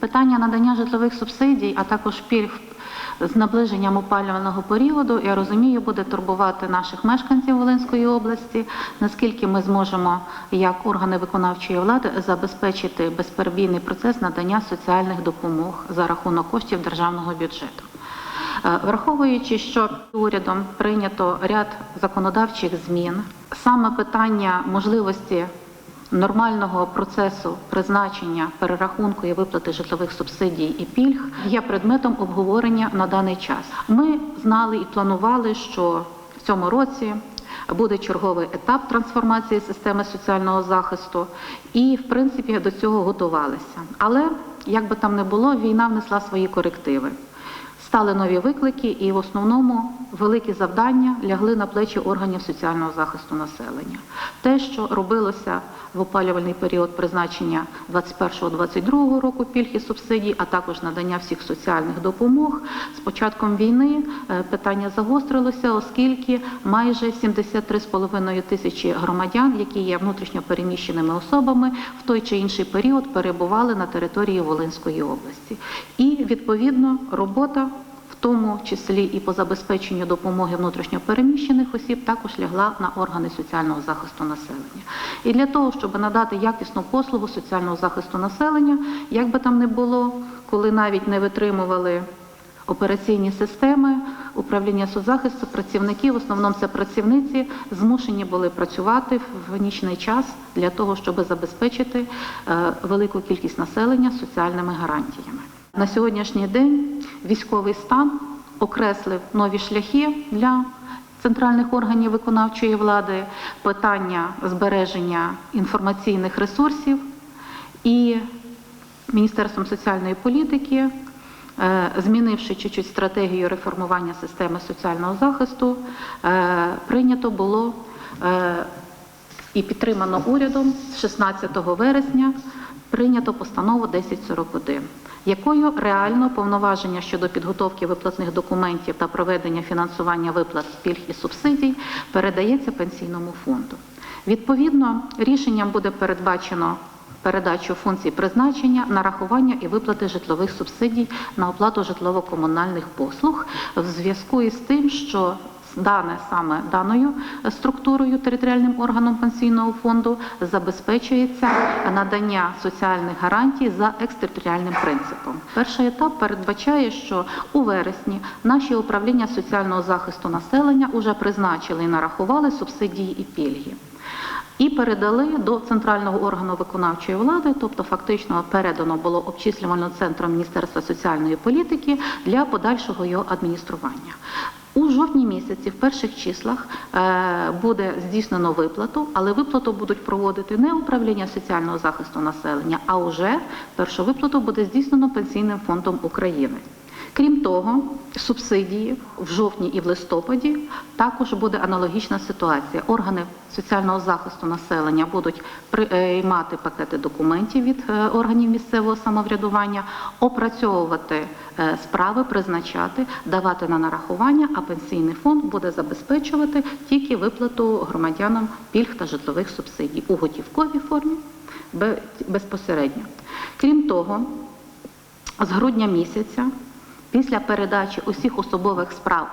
Питання надання житлових субсидій, а також пільг з наближенням опалювального періоду, я розумію, буде турбувати наших мешканців Волинської області, наскільки ми зможемо, як органи виконавчої влади, забезпечити безперебійний процес надання соціальних допомог за рахунок коштів державного бюджету. Е, Враховуючи, що урядом прийнято ряд законодавчих змін, саме питання можливості нормального процесу призначення, перерахунку і виплати житлових субсидій і пільг є предметом обговорення на даний час. Ми знали і планували, що в цьому році буде черговий етап трансформації системи соціального захисту, і в принципі до цього готувалися. Але як би там не було, війна внесла свої корективи. Стали нові виклики, і в основному великі завдання лягли на плечі органів соціального захисту населення. Те, що робилося в опалювальний період призначення 21-22 року пільг і субсидій, а також надання всіх соціальних допомог, з початком війни е, питання загострилося, оскільки майже 73,5 тисячі громадян, які є внутрішньо переміщеними особами, в той чи інший період перебували на території Волинської області. І відповідно робота тому числі і по забезпеченню допомоги внутрішньопереміщених осіб, також лягла на органи соціального захисту населення. І для того, щоб надати якісну послугу соціального захисту населення, як би там не було, коли навіть не витримували операційні системи управління соцзахисту, працівники, в основному це працівниці, змушені були працювати в нічний час для того, щоб забезпечити е, велику кількість населення соціальними гарантіями. На сьогоднішній день військовий стан окреслив нові шляхи для центральних органів виконавчої влади, питання збереження інформаційних ресурсів і Міністерством соціальної політики, е, змінивши чуть-чуть стратегію реформування системи соціального захисту, е, прийнято було е, і підтримано урядом з 16 вересня прийнято постанову 1041, якою реально повноваження щодо підготовки виплатних документів та проведення фінансування виплат пільг і субсидій передається пенсійному фонду. Відповідно, рішенням буде передбачено передачу функцій призначення, нарахування і виплати житлових субсидій на оплату житлово-комунальних послуг в зв'язку із тим, що дане саме даною структурою територіальним органом пенсійного фонду забезпечується надання соціальних гарантій за екстериторіальним принципом. Перший етап передбачає, що у вересні наші управління соціального захисту населення вже призначили і нарахували субсидії і пільги. І передали до центрального органу виконавчої влади, тобто фактично передано було обчислювально центром Міністерства соціальної політики для подальшого його адміністрування. У жовтні місяці, в перших числах, е, буде здійснено виплату, але виплату будуть проводити не управління соціального захисту населення, а вже першу виплату буде здійснено Пенсійним фондом України. Крім того, субсидії в жовтні і в листопаді також буде аналогічна ситуація. Органи соціального захисту населення будуть приймати пакети документів від е, органів місцевого самоврядування, опрацьовувати е, справи, призначати, давати на нарахування, а пенсійний фонд буде забезпечувати тільки виплату громадянам пільг та житлових субсидій у готівковій формі безпосередньо. Крім того, з грудня місяця, після передачі усіх особових справ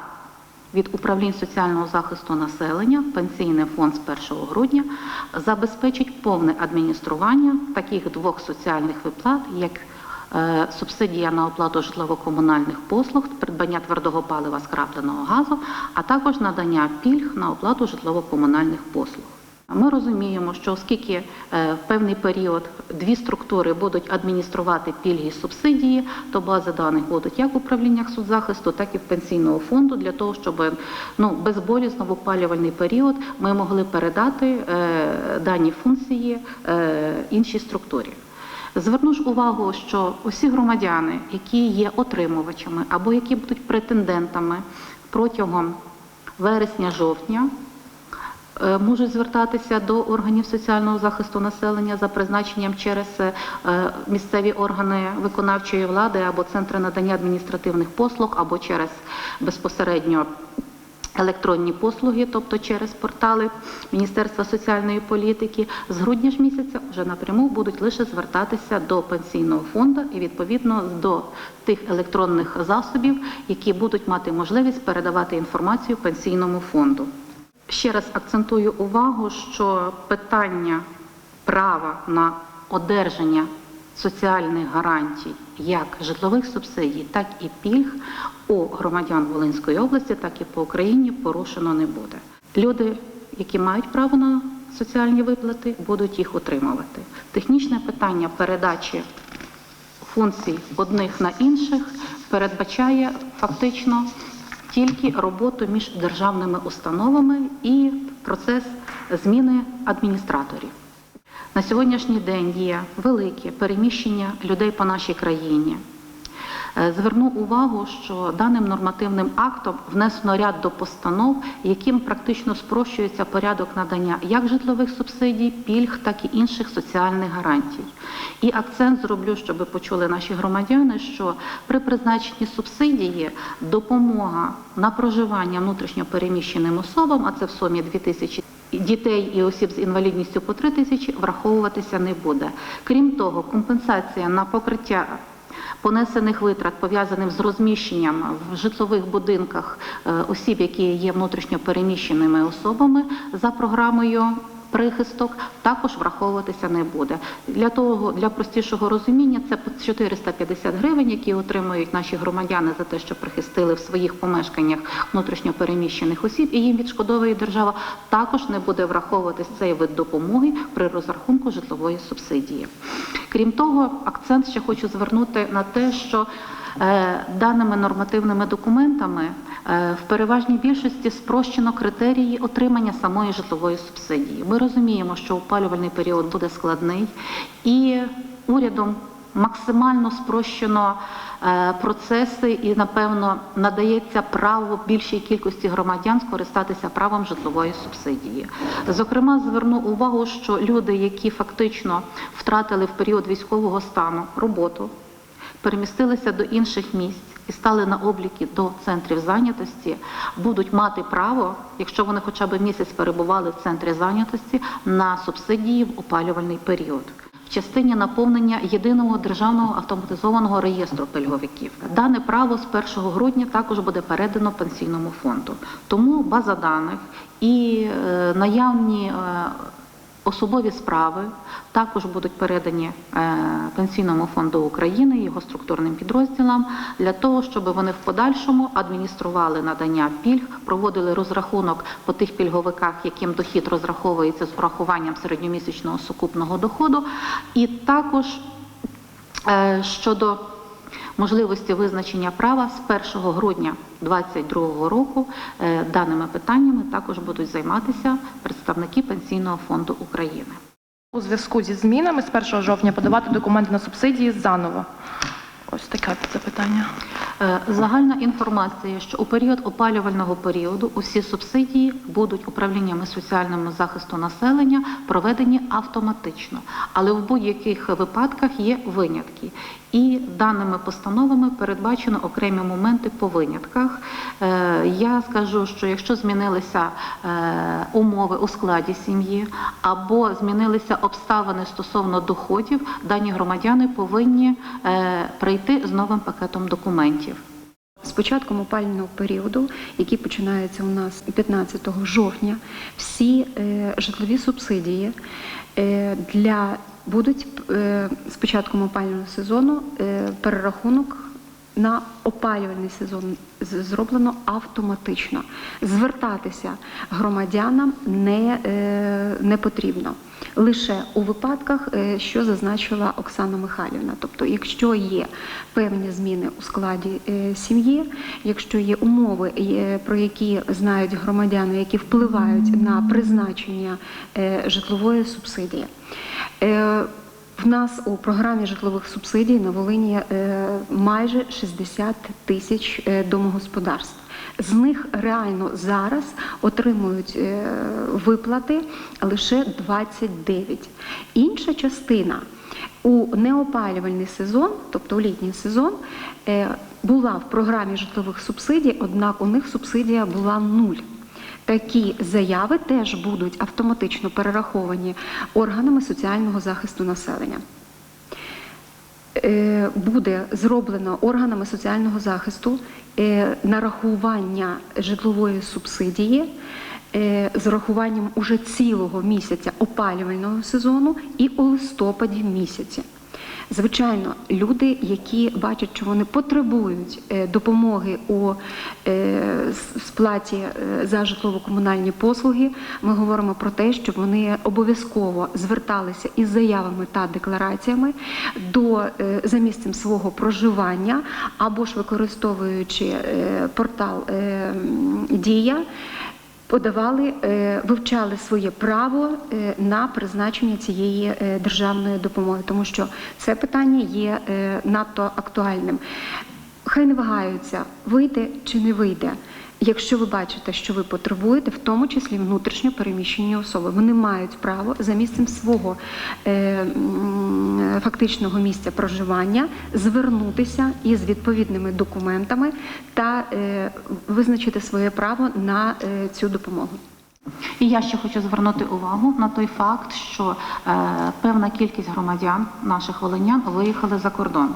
від управлінь соціального захисту населення, пенсійний фонд з 1 грудня забезпечить повне адміністрування таких двох соціальних виплат, як е, субсидія на оплату житлово-комунальних послуг, придбання твердого палива скрапленого газу, а також надання пільг на оплату житлово-комунальних послуг. Ми розуміємо, що оскільки е, в певний період дві структури будуть адмініструвати пільги і субсидії, то бази даних будуть як в управліннях соцзахисту, так і в пенсійного фонду для того, щоб ну безболісно в опалювальний період ми могли передати е, дані функції е, іншій структурі. Зверну ж увагу, що усі громадяни, які є отримувачами або які будуть претендентами протягом вересня-жовтня, можуть звертатися до органів соціального захисту населення за призначенням через е, місцеві органи виконавчої влади або центри надання адміністративних послуг, або через безпосередньо електронні послуги, тобто через портали Міністерства соціальної політики. З грудня ж місяця вже напряму будуть лише звертатися до пенсійного фонду і відповідно до тих електронних засобів, які будуть мати можливість передавати інформацію пенсійному фонду. Ще раз акцентую увагу, що питання права на одержання соціальних гарантій як житлових субсидій, так і пільг у громадян Волинської області, так і по Україні порушено не буде. Люди, які мають право на соціальні виплати, будуть їх отримувати. Технічне питання передачі функцій одних на інших передбачає фактично тільки роботу між державними установами і процес зміни адміністраторів. На сьогоднішній день є велике переміщення людей по нашій країні. Е, Зверну увагу, що даним нормативним актом внесено ряд до постанов, яким практично спрощується порядок надання як житлових субсидій, пільг, так і інших соціальних гарантій. І акцент зроблю, щоб почули наші громадяни, що при призначенні субсидії допомога на проживання внутрішньопереміщеним особам, а це в сумі 2 тисячі дітей і осіб з інвалідністю по 3 тисячі, враховуватися не буде. Крім того, компенсація на покриття понесених витрат, пов'язаних з розміщенням в житлових будинках е, осіб, які є внутрішньо переміщеними особами за програмою. Прихисток також враховуватися не буде. Для того для простішого розуміння це по 450 гривень, які отримують наші громадяни за те, що прихистили в своїх помешканнях внутрішньо переміщених осіб, і їм відшкодовує держава. Також не буде враховуватись цей вид допомоги при розрахунку житлової субсидії. Крім того, акцент ще хочу звернути на те, що е, даними нормативними документами е, в переважній більшості спрощено критерії отримання самої житлової субсидії. Ми розуміємо, що опалювальний період буде складний, і урядом максимально спрощено е, процеси і, напевно, надається право більшій кількості громадян скористатися правом житлової субсидії. Зокрема, зверну увагу, що люди, які фактично втратили в період військового стану роботу, перемістилися до інших місць і стали на обліки до центрів зайнятості, будуть мати право, якщо вони хоча б місяць перебували в центрі зайнятості, на субсидії в опалювальний період. В частині наповнення єдиного державного автоматизованого реєстру пільговиків дане право з 1 грудня також буде передано пенсійному фонду. Тому база даних і е, наявні е, Особові справи також будуть передані е, Пенсійному фонду України, його структурним підрозділам для того, щоб вони в подальшому адміністрували надання пільг, проводили розрахунок по тих пільговиках, яким дохід розраховується з урахуванням середньомісячного сукупного доходу, і також е, щодо можливості визначення права з 1 грудня 2022 року е, даними питаннями також будуть займатися представники Пенсійного фонду України. У зв'язку зі змінами з 1 жовтня подавати документи на субсидії заново. Ось таке запитання. Е, Загальна інформація, що у період опалювального періоду усі субсидії будуть управліннями соціального захисту населення проведені автоматично, але в будь-яких випадках є винятки. І даними постановами передбачено окремі моменти по винятках. Е, Я скажу, що якщо змінилися е, умови у складі сім'ї або змінилися обставини стосовно доходів, дані громадяни повинні е, прийти з новим пакетом документів. Початком опального періоду, який починається у нас 15 жовтня, всі е, житлові субсидії е, для будуть е, з початком опального сезону перерахунок на опалювальний сезон зроблено автоматично. Звертатися громадянам не, е, не потрібно. Лише у випадках, е, що зазначила Оксана Михайлівна. Тобто, якщо є певні зміни у складі е, сім'ї, якщо є умови, про які знають громадяни, які впливають на призначення житлової субсидії. В нас у програмі житлових субсидій на Волині е, майже 60 тисяч е, домогосподарств. З них реально зараз отримують е, виплати лише 29. Інша частина у неопалювальний сезон, тобто у літній сезон, була в програмі житлових субсидій, однак у них субсидія була нуль. Такі заяви теж будуть автоматично перераховані органами соціального захисту населення. Е, Буде зроблено органами соціального захисту е, нарахування житлової субсидії е, з урахуванням уже цілого місяця опалювального сезону і у листопаді місяці. Звичайно, люди, які бачать, що вони потребують е, допомоги у е, сплаті е, за житлово-комунальні послуги, ми говоримо про те, щоб вони обов'язково зверталися із заявами та деклараціями до за місцем свого проживання або ж використовуючи портал Дія подавали, е, вивчали своє право е, на призначення цієї е, державної допомоги, тому що це питання є надто актуальним. Хай не вагаються, вийде чи не вийде. Якщо ви бачите, що ви потребуєте, в тому числі внутрішньо переміщені особи, вони мають право за місцем свого е, фактичного місця проживання звернутися із відповідними документами та е, визначити своє право на е, цю допомогу. І я ще хочу звернути увагу на той факт, що е, певна кількість громадян наших волинян виїхали за кордон.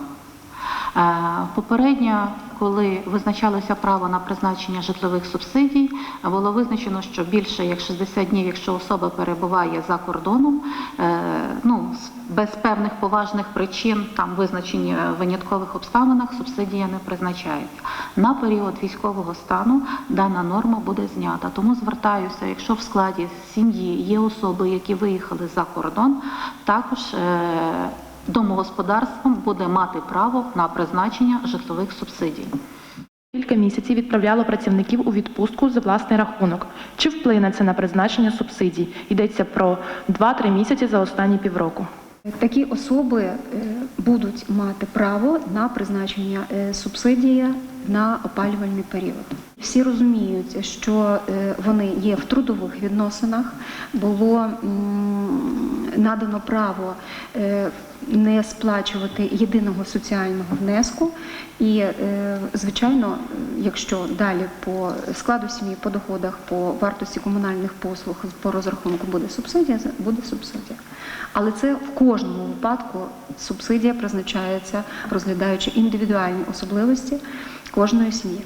Е, Попередньо, коли визначалося право на призначення житлових субсидій, було визначено, що більше як 60 днів, якщо особа перебуває за кордоном, е, ну без певних поважних причин, там визначені в виняткових обставинах, субсидія не призначається. На період військового стану дана норма буде знята. Тому звертаюся, якщо в складі сім'ї є особи, які виїхали за кордон, також е, домогосподарством буде мати право на призначення житлових субсидій. Кілька місяців відправляло працівників у відпустку за власний рахунок. Чи вплине це на призначення субсидій? Йдеться про 2-3 місяці за останні півроку. Такі особи е, будуть мати право на призначення е, субсидії на опалювальний період. Всі розуміють, що е, вони є в трудових відносинах, було надано право е, не сплачувати єдиного соціального внеску. І, е, звичайно, якщо далі по складу сім'ї, по доходах, по вартості комунальних послуг по розрахунку буде субсидія, буде субсидія. Але це в кожному випадку субсидія призначається, розглядаючи індивідуальні особливості кожної сім'ї.